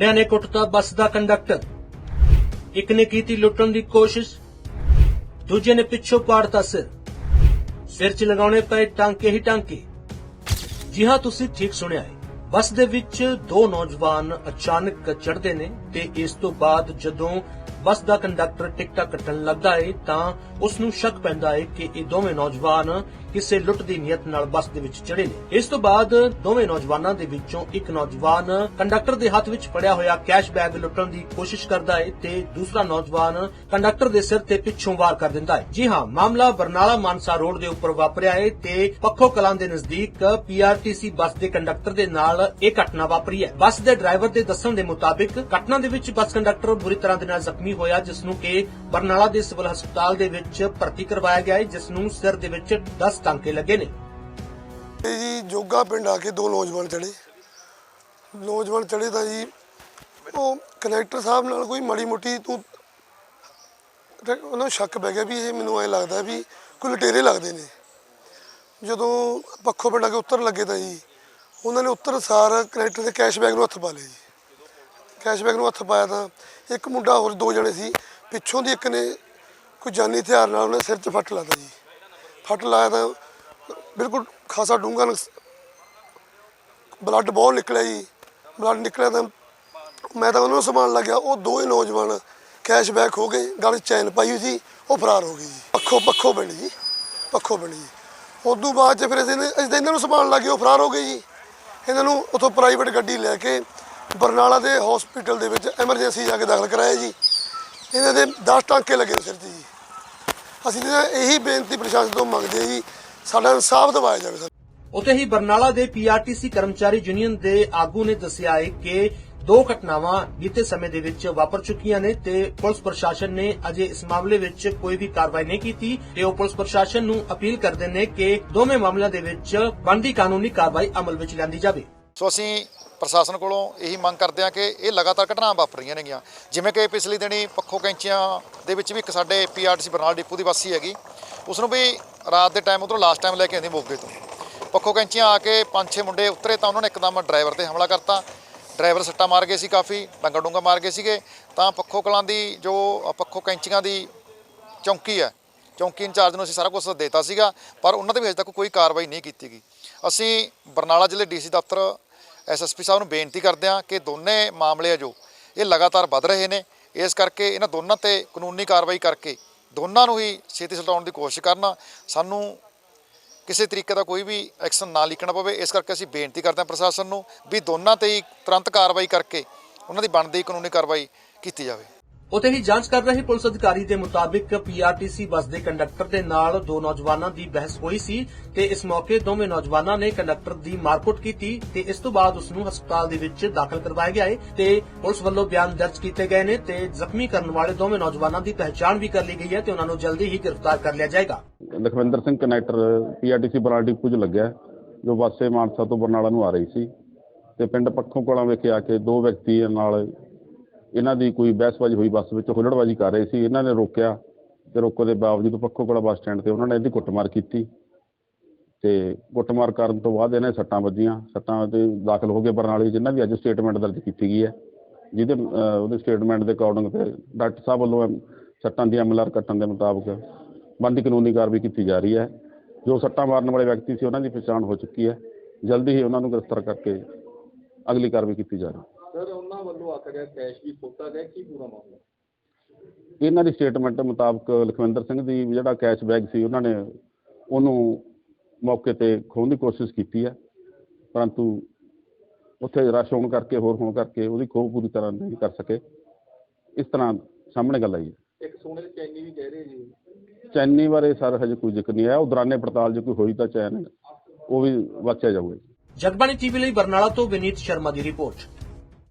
ਮੁੰਡਿਆਂ ਨੇ ਕੁੱਟਤਾ ਬੱਸ ਦਾ ਕੰਡਕਟਰ। ਇੱਕ ਨੇ ਕੀਤੀ ਲੁੱਟਣ ਦੀ ਕੋਸ਼ਿਸ਼, ਦੂਜੇ ਨੇ ਪਿੱਛੋਂ ਪਾੜਤਾ ਸਿਰ। ਸਿਰ 'ਚ ਲਗਾਉਣੇ ਪਏ ਟਾਂਕੇ ਹੀ ਟਾਂਕੇ। ਜੀ ਹਾਂ, ਤੁਸੀਂ ਠੀਕ ਸੁਣਿਆ ਹੈ। ਬੱਸ ਦੇ ਵਿੱਚ ਦੋ ਨੌਜਵਾਨ ਅਚਾਨਕ ਚੜ੍ਹਦੇ ਨੇ ਤੇ ਇਸ ਤੋਂ ਬਾਅਦ ਜਦੋਂ ਬੱਸ ਦਾ ਕੰਡਕਟਰ ਟਿਕਟਾਂ ਕੱਟਣ ਲੱਗਦਾ ਹੈ ਤਾਂ ਉਸ ਨੂੰ ਸ਼ੱਕ ਪੈਂਦਾ ਹੈ ਕਿ ਇਹ ਦੋਵੇਂ ਨੌਜਵਾਨ ਕਿਸੇ ਲੁੱਟ ਦੀ ਨੀਅਤ ਨਾਲ ਬੱਸ ਦੇ ਵਿੱਚ ਚੜੇ ਨੇ। ਇਸ ਤੋਂ ਬਾਅਦ ਦੋਵੇਂ ਨੌਜਵਾਨਾਂ ਦੇ ਵਿੱਚੋਂ ਇੱਕ ਨੌਜਵਾਨ ਕੰਡਕਟਰ ਦੇ ਹੱਥ ਵਿੱਚ ਫੜਿਆ ਹੋਇਆ ਕੈਸ਼ ਬੈਗ ਲੁੱਟਣ ਦੀ ਕੋਸ਼ਿਸ਼ ਕਰਦਾ ਹੈ ਤੇ ਦੂਸਰਾ ਨੌਜਵਾਨ ਕੰਡਕਟਰ ਦੇ ਸਿਰ ਤੇ ਪਿੱਛੋਂ ਵਾਰ ਕਰ ਦਿੰਦਾ ਹੈ ਜੀ ਹਾਂ, ਮਾਮਲਾ ਬਰਨਾਲਾ ਮਾਨਸਾ ਰੋਡ ਦੇ ਉੱਪਰ ਵਾਪਰਿਆ ਹੈ ਤੇ ਪੱਖੋ ਕਲਾਂ ਦੇ ਨਜ਼ਦੀਕ ਪੀਆਰਟੀਸੀ ਬੱਸ ਦੇ ਕੰਡਕਟਰ ਦੇ ਨਾਲ ਇਹ ਘਟਨਾ ਵਾਪਰੀ ਹੈ ਬੱਸ ਦੇ ਡਰਾਈਵਰ ਦੇ ਦੱਸਣ ਦੇ ਮੁਤਾਬਿਕ ਘਟਨਾ ਦੇ ਵਿੱਚ ਬੱਸ ਕੰਡਕਟਰ ਬੁਰੀ ਤਰ੍ਹਾਂ ਦੇ ਨਾਲ ਜ਼ਖਮੀ ਹੋਇਆ ਜਿਸ ਨੂੰ ਕਿ ਬਰਨਾਲਾ ਦੇ ਸਿਵਲ ਹਸਪਤਾਲ ਦੇ ਵਿੱਚ ਭਰਤੀ ਕਰਵਾਇਆ ਗਿਆ ਹੈ ਜਿਸ ਨੂੰ ਸਿਰ ਦੇ ਵਿੱਚ 10 ਟਾਂਕੇ ਲੱਗੇ ਨੇ। ਇਹ ਜੀ ਜੋਗਾ ਪਿੰਡ ਆ ਕੇ ਦੋ ਨੌਜਵਾਨ ਚੜੇ ਨੌਜਵਾਨ ਚੜੇ ਤਾਂ ਜੀ, ਉਹ ਕਨੈਕਟਰ ਸਾਹਿਬ ਨਾਲ ਕੋਈ ਮਾੜੀ ਮੋਟੀ ਤੂੰ ਉਹਨਾਂ ਨੂੰ ਸ਼ੱਕ ਪੈ ਗਿਆ ਵੀ ਇਹ ਮੈਨੂੰ ਐ ਲੱਗਦਾ ਵੀ ਕੋਈ ਲਟੇਰੇ ਲੱਗਦੇ ਨੇ। ਜਦੋਂ ਪੱਖੋ ਪਿੰਡ ਆ ਕੇ ਉੱਤਰ ਲੱਗੇ ਤਾਂ ਜੀ, ਉਹਨਾਂ ਨੇ ਉੱਤਰ ਸਾਰ ਕਨੈਕਟਰ ਦੇ ਕੈਸ਼ ਬੈਗ ਨੂੰ ਹੱਥ ਪਾ ਲਿਆ ਜੀ। ਕੈਸ਼ ਬੈਗ ਨੂੰ ਹੱਥ ਪਾਇਆ ਤਾਂ ਇੱਕ ਮੁੰਡਾ ਹੋਰ, ਦੋ ਜਣੇ ਸੀ। ਪਿੱਛੋਂ ਦੀ ਇੱਕ ਨੇ ਕੋਈ ਜਾਨੀ ਹਥਿਆਰ ਨਾਲ ਉਹਨੇ ਸਿਰ 'ਚ ਫੱਟ ਲਾਤਾ ਜੀ। ਫੱਟ ਲਾਇਆ ਤਾਂ ਬਿਲਕੁਲ ਖਾਸਾ ਡੂੰਘਾ ਨੁਕਸ ਬਲੱਡ ਬਹੁਤ ਨਿਕਲਿਆ ਜੀ। ਬਲੱਡ ਨਿਕਲਿਆ ਤਾਂ ਮੈਂ ਤਾਂ ਉਹਨਾਂ ਨੂੰ ਸੰਭਾਲਣ ਲੱਗਿਆ। ਉਹ ਦੋਵੇਂ ਨੌਜਵਾਨ ਕੈਸ਼ ਬੈਕ ਹੋ ਗਏ, ਗਲ ਚੈਨ ਪਾਈ ਹੋਈ ਸੀ, ਉਹ ਫਰਾਰ ਹੋ ਗਈ ਜੀ। ਪੱਖੋ ਪੱਖੋ ਪਿੰਡ ਜੀ, ਪੱਖੋ ਪਿੰਡ ਜੀ। ਉਦੋਂ ਬਾਅਦ ਚ ਫਿਰ ਅਸੀਂ ਅਸੀਂ ਤਾਂ ਇਹਨਾਂ ਨੂੰ ਸੰਭਾਲਣ ਲੱਗੇ, ਉਹ ਫਰਾਰ ਹੋ ਗਏ ਜੀ। ਇਹਨਾਂ ਨੂੰ ਉਥੋਂ ਪ੍ਰਾਈਵੇਟ ਗੱਡੀ ਲੈ ਕੇ ਬਰਨਾਲਾ ਦੇ ਹਸਪੀਟਲ ਦੇ ਵਿੱਚ ਐਮਰਜੈਂਸੀ ਜਾ ਕੇ ਦਾਖਲ ਕਰਾਇਆ ਜੀ। ਇਹਨਾਂ ਦੇ 10 ਟਾਂਕੇ ਲੱਗੇ ਸਿਰ 'ਚ ਜੀ। ਅਸੀਂ ਤਾਂ ਇਹੀ ਬੇਨਤੀ ਪ੍ਰਸ਼ਾਸਨ ਤੋਂ ਮੰਗਦੇ ਜੀ ਸਾਡਾ ਇਨਸਾਫ ਦਿਵਾਇਆ ਜਾਵੇ ਸਾਨੂੰ। ਉੱਥੇ ਹੀ ਬਰਨਾਲਾ ਦੇ ਪੀਆਰਟੀਸੀ ਕਰਮਚਾਰੀ ਯੂਨੀਅਨ ਦੇ ਆਗੂ ਨੇ ਦੱਸਿਆ ਹੈ ਕਿ ਦੋ ਘਟਨਾਵਾਂ ਬੀਤੇ ਸਮੇਂ ਦੇ ਵਿੱਚ ਵਾਪਰ ਚੁੱਕੀਆਂ ਨੇ ਤੇ ਪੁਲਿਸ ਪ੍ਰਸ਼ਾਸਨ ਨੇ ਅਜੇ ਇਸ ਮਾਮਲੇ ਵਿੱਚ ਕੋਈ ਵੀ ਕਾਰਵਾਈ ਨਹੀਂ ਕੀਤੀ ਤੇ ਉਹ ਪੁਲਿਸ ਪ੍ਰਸ਼ਾਸਨ ਨੂੰ ਅਪੀਲ ਕਰਦੇ ਨੇ ਕਿ ਦੋਵੇਂ ਮਾਮਲਿਆਂ ਦੇ ਵਿੱਚ ਬਣਦੀ ਕਾਨੂੰਨੀ ਕਾਰਵਾਈ ਅਮਲ ਵਿੱਚ ਲਿਆਂਦੀ ਜਾਵੇ। ਸੋ ਅਸੀਂ ਪ੍ਰਸ਼ਾਸਨ ਕੋਲੋਂ ਇਹੀ ਮੰਗ ਕਰਦੇ ਹਾਂ ਕਿ ਇਹ ਲਗਾਤਾਰ ਘਟਨਾਵਾਂ ਵਾਪਰ ਰਹੀਆਂ ਨੇਗੀਆਂ। ਜਿਵੇਂ ਕਿ ਪਿਛਲੀ ਦਿਨੀ ਪੱਖੋ ਕੈਂਚੀਆਂ ਦੇ ਵਿੱਚ ਵੀ ਇੱਕ ਸਾਡੇ ਪੀਆਰਟੀਸੀ ਬਰਨਾਲਾ ਡਿਪੂ ਦੀ ਵਾਸੀ ਹੈਗੀ। ਉਸ ਨੂੰ ਵੀ ਰਾਤ ਦੇ ਟਾਈਮ ਉਧਰੋਂ ਲਾਸਟ ਟਾਈਮ ਲੈ ਕੇ ਆਉਂਦੀ ਮੋਗੇ ਤੋਂ। ਪੱਖੋ ਕੈਂਚੀਆਂ ਆ ਕੇ ਪੰਜ ਛੇ ਮੁੰਡੇ ਉਤਰੇ ਤਾਂ ਉਹਨਾਂ ਨੇ ਇੱਕਦਮ ਡਰਾਈਵਰ ਤੇ ਹਮਲਾ ਕਰਤਾ। ਡਰਾਈਵਰ ਸੱਟਾ ਮਾਰ ਗਏ ਸੀ ਕਾਫੀ ਡੰਗਾ ਡੁੰਗਾ ਮਾਰ ਗਏ ਸੀਗੇ। ਤਾਂ ਪੱਖੋ ਕਲਾਂ ਦੀ ਜੋ ਅ, ਪੱਖੋ ਕੈਂਚੀਆਂ ਦੀ ਚੌਂਕੀ ਹੈ ਚੌਂਕੀ ਇੰਚਾਰਜ ਨੂੰ ਅਸੀਂ ਸਾਰਾ ਕੁਝ ਦੇਤਾ ਸੀਗਾ ਪਰ ਉਹਨਾਂ ਤੇ ਵੀ ਅਜੇ ਤੱਕ ਕੋਈ ਕਾਰਵਾਈ ਨਹੀਂ ਕੀਤੀ ਗਈ। ਅਸੀਂ ਬਰਨਾਲਾ ਜ਼ਿਲ੍ਹੇ ਡੀਸੀ ਦਫ਼ਤਰ ਐਸਐਸਪੀ ਸਾਹਿਬ ਨੂੰ ਬੇਨਤੀ ਕਰਦੇ ਹਾਂ ਕਿ ਦੋਨੇ ਮਾਮਲੇ ਆ ਜੋ ਇਹ ਲਗਾਤਾਰ ਵੱਧ ਰਹੇ ਨੇ। ਇਸ ਕਰਕੇ ਇਹਨਾਂ ਦੋਨਾਂ ਤੇ ਕਾਨੂੰਨੀ ਕਾਰਵਾਈ ਕਰਕੇ ਦੋਨਾਂ ਨੂੰ ਹੀ ਛੇਤੀ ਸੁਲਟਾਉਣ ਦੀ ਕੋਸ਼ਿਸ਼ ਕਰਨਾ। ਸਾਨੂੰ ਕਿਸੇ ਤਰੀਕੇ ਦਾ ਕੋਈ ਵੀ ਐਕਸ਼ਨ ਨਾ ਲਿਖਣਾ ਪਵੇ। ਇਸ ਕਰਕੇ ਅਸੀਂ ਬੇਨਤੀ ਕਰਦੇ ਹਾਂ ਪ੍ਰਸ਼ਾਸਨ ਨੂੰ ਵੀ ਦੋਨਾਂ ਤੇ ਹੀ ਤੁਰੰਤ ਕਾਰਵਾਈ ਕਰਕੇ ਉਹਨਾਂ ਦੀ ਬਣਦੀ ਕਾਨੂੰਨੀ ਕਾਰਵਾਈ ਕੀਤੀ ਜਾਵੇ। ਉੱਥੇ ਹੀ ਜਾਂਚ ਕਰ ਰਹੇ ਪੁਲਿਸ ਅਧਿਕਾਰੀ ਦੇ ਮੁਤਾਬਿਕ ਪੀਆਰਟੀਸੀ ਬੱਸ ਦੇ ਕੰਡਕਟਰ ਦੇ ਨਾਲ ਦੋ ਨੌਜਵਾਨਾਂ ਦੀ ਬਹਿਸ ਹੋਈ ਸੀ ਤੇ ਇਸ ਮੌਕੇ ਦੋਵੇਂ ਨੌਜਵਾਨਾਂ ਨੇ ਕੰਡਕਟਰ ਦੀ ਮਾਰਕੁੱਟ ਕੀਤੀ ਤੇ ਇਸ ਤੋਂ ਬਾਅਦ ਉਸ ਨੂੰ ਹਸਪਤਾਲ ਦੇ ਵਿੱਚ ਦਾਖਲ ਕਰਵਾਇਆ ਗਿਆ ਹੈ ਤੇ ਪੁਲਿਸ ਵੱਲੋਂ ਬਿਆਨ ਦਰਜ ਕੀਤੇ ਗਏ ਨੇ ਤੇ ਜ਼ਖਮੀ ਕਰਨ ਵਾਲੇ ਦੋਵੇਂ ਨੌਜਵਾਨਾਂ ਦੀ ਪਹਿਚਾਣ ਵੀ ਕਰ ਲਈ ਗਈ ਹੈ ਤੇ ਉਹਨਾਂ ਨੂੰ ਜਲਦੀ ਹੀ ਗ੍ਰਿਫਤਾਰ ਕਰ ਲਿਆ ਜਾਏਗਾ। Lakhwinder Singh conductor PRTC Barnala depot ਲੱਗਿਆ, ਜੋ ਬੱਸੇ ਮਾਨਸਾ ਤੋਂ ਬਰਨਾਲਾ ਨੂੰ ਆ ਰਹੀ ਸੀ ਤੇ ਪਿੰਡ ਪੱਖੋਂ ਕੋਲਾਂ ਵਿਖੇ ਆ ਕੇ ਦੋ ਵਿਅਕਤੀ ਨਾਲ ਇਹਨਾਂ ਦੀ ਕੋਈ ਬਹਿਸਬਾਜ਼ੀ ਹੋਈ ਬੱਸ ਵਿੱਚ ਹੁੱਲੜਬਾਜ਼ੀ ਕਰ ਰਹੇ ਸੀ। ਇਹਨਾਂ ਨੇ ਰੋਕਿਆ ਤੇ ਰੋਕੋ ਦੇ ਬਾਵਜੂਦ ਪੱਖੋ ਕੋਲਾ ਬੱਸ ਸਟੈਂਡ ਤੇ ਉਹਨਾਂ ਨੇ ਇਹਦੀ ਕੁੱਟਮਾਰ ਕੀਤੀ। ਤੇ ਕੁੱਟਮਾਰ ਕਰਨ ਤੋਂ ਬਾਅਦ ਇਹਨੇ ਸੱਟਾਂ ਵੱਜੀਆਂ। ਸੱਟਾਂ ਤੇ ਦਾਖਲ ਹੋ ਕੇ ਬਰਨਾਲੇ ਜਿਨ੍ਹਾਂ ਵੀ ਅੱਜ ਸਟੇਟਮੈਂਟ ਦਰਜ ਕੀਤੀ ਗਈ ਹੈ। ਜਿਹਦੇ ਅਹ, ਉਹਦੇ ਸਟੇਟਮੈਂਟ ਦੇ ਅਕੋਰਡਿੰਗ ਤੇ ਡਾਕਟਰ ਸਾਹਿਬ ਵੱਲੋਂ ਸੱਟਾਂ ਦੀ ਐਮਐਲਆਰ ਕੱਟਣ ਦੇ ਮੁਤਾਬਕ ਬਣਦੀ ਕਾਨੂੰਨੀ ਕਾਰਵਾਈ ਕੀਤੀ ਜਾ ਰਹੀ ਹੈ। ਜੋ ਸੱਟਾਂ ਮਾਰਨ ਵਾਲੇ ਵਿਅਕਤੀ ਸੀ ਉਹਨਾਂ ਦੀ ਪਛਾਣ ਹੋ ਚੁੱਕੀ ਹੈ। ਜਲਦੀ ਹੀ ਉਹਨਾਂ ਨੂੰ ਗ੍ਰਿਫਤਾਰ ਕਰਕੇ ਅਗਲੀ ਕਾਰਵਾਈ ਕੀਤੀ ਜਾ ਰਹੀ ਹੈ। ਸਰ ਉਹਨਾਂ ਵੱਲੋਂ ਆਖਿਆ ਗਿਆ ਕੈਸ਼ ਵੀ ਖੋਤਾ ਗਿਆ ਕੀ ਪੂਰਾ ਮਾਮਲਾ? ਇਹਨਾਂ ਦੀ ਸਟੇਟਮੈਂਟ ਮੁਤਾਬਕ ਲਖਵਿੰਦਰ ਸਿੰਘ ਦੀ ਜਿਹੜਾ ਕੈਸ਼ ਬੈਗ ਸੀ ਉਹਨਾਂ ਨੇ ਉਹਨੂੰ ਮੌਕੇ ਤੇ ਖੋਹਣ ਦੀ ਕੋਸ਼ਿਸ਼ ਕੀਤੀ ਹੈ। ਪਰੰਤੂ ਉੱਥੇ ਰਸ਼ ਹੋਣ ਕਰਕੇ ਹੋਰ ਹੋਣ ਕਰਕੇ ਉਹਦੀ ਖੋਹ ਪੂਰੀ ਤਰ੍ਹਾਂ ਨਹੀਂ ਕਰ ਸਕੇ। ਇਸ ਤਰ੍ਹਾਂ ਸਾਹਮਣੇ ਗੱਲ ਆਈ ਹੈ। ਇੱਕ ਸੋਨੇ ਦੀ ਚੈਨੀ ਵੀ ਕਹਿ ਰਹੇ ਜੀ। ਚੈਨੀ ਬਾਰੇ ਸਰ ਹਜੇ ਕੋਈ ਜ਼ਿਕਰ ਨਹੀਂ ਆਇਆ। ਉਹ ਦੌਰਾਨੇ ਪੜਤਾਲ ਜੇ ਕੋਈ ਹੋਈ ਤਾਂ ਚੈਨ ਉਹ ਵੀ ਵਾਚਿਆ ਜਾਊਗਾ ਜਗਬਾਣੀ ਟੀਵੀ ਲਈ ਬਰਨਾਲਾ ਤੋਂ ਵਿਨੀਤ ਸ਼ਰਮਾ ਦੀ ਰਿਪੋਰਟ।